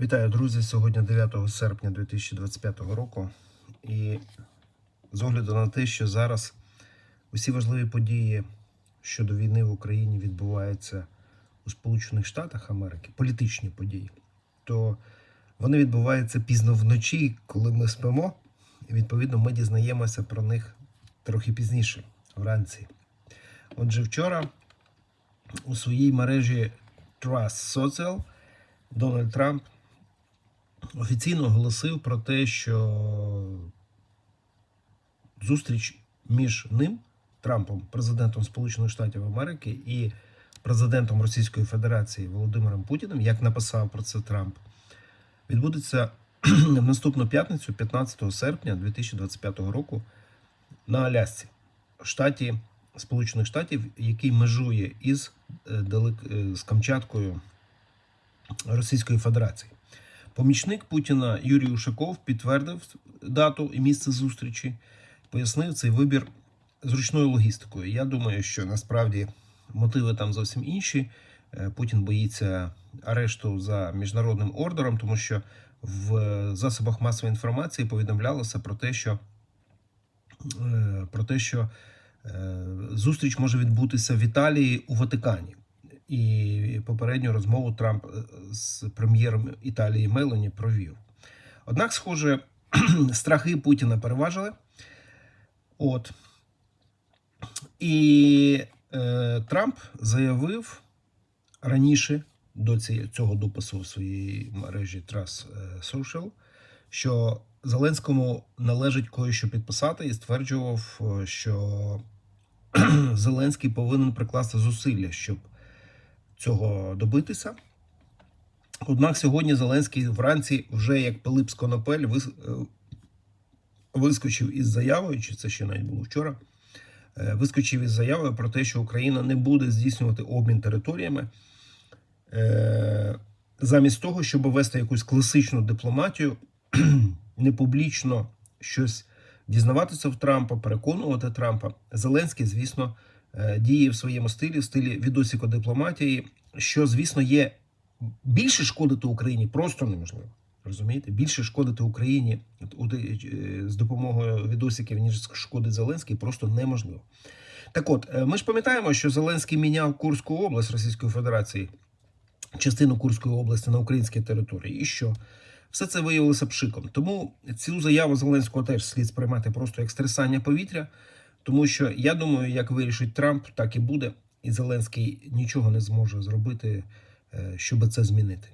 Вітаю, друзі! Сьогодні 9 серпня 2025 року. І з огляду на те, що зараз усі важливі події щодо війни в Україні відбуваються у Сполучених Штатах Америки, політичні події, то вони відбуваються пізно вночі, коли ми спимо. І відповідно ми дізнаємося про них трохи пізніше, вранці. Отже, вчора у своїй мережі Trust Social Дональд Трамп офіційно оголосив про те, що зустріч між ним, Трампом, президентом Сполучених Штатів Америки, і президентом Російської Федерації Володимиром Путіним, як написав про це Трамп, відбудеться в наступну п'ятницю, 15 серпня 2025 року, на Алясці, штаті Сполучених Штатів, який межує із е, е, з Камчаткою Російської Федерації. Помічник Путіна Юрій Ушаков підтвердив дату і місце зустрічі, пояснив цей вибір зручною логістикою. Я думаю, що насправді мотиви там зовсім інші. Е, Путін боїться арешту за міжнародним ордером, тому що в засобах масової інформації повідомлялося про те, що е, про те, що е, зустріч може відбутися в Італії у Ватикані. І попередню розмову Трамп е, з прем'єром Італії Мелоні провів. Однак, схоже, страхи Путіна переважили. От. І е, Трамп заявив раніше до цього допису в своїй мережі Trust е, Social, що Зеленському належить кое-що підписати, і стверджував, е, що Зеленський повинен прикласти зусилля, щоб цього добитися. Однак сьогодні Зеленський вранці, вже як Пилип з Конопель, е, вискочив із заявою, чи це ще навіть було вчора, е, вискочив із заявою про те, що Україна не буде здійснювати обмін територіями. Е, Замість того, щоб вести якусь класичну дипломатію, не публічно щось дізнаватися в Трампа, переконувати Трампа. Зеленський, звісно, діє в своєму стилі, в стилі відосікодипломатії, що, звісно, є більше шкодити Україні просто неможливо. Розумієте, більше шкодити Україні е, з допомогою відосиків, ніж шкодить Зеленський, просто неможливо. Так от, е, ми ж пам'ятаємо, що Зеленський міняв Курську область Російської Федерації, частину Курської області на українській території. І що? Все це виявилося пшиком. Тому цю заяву Зеленського теж слід сприймати просто як стрясання повітря, тому що я думаю, як вирішить Трамп, так і буде, і Зеленський нічого не зможе зробити, е, щоб це змінити.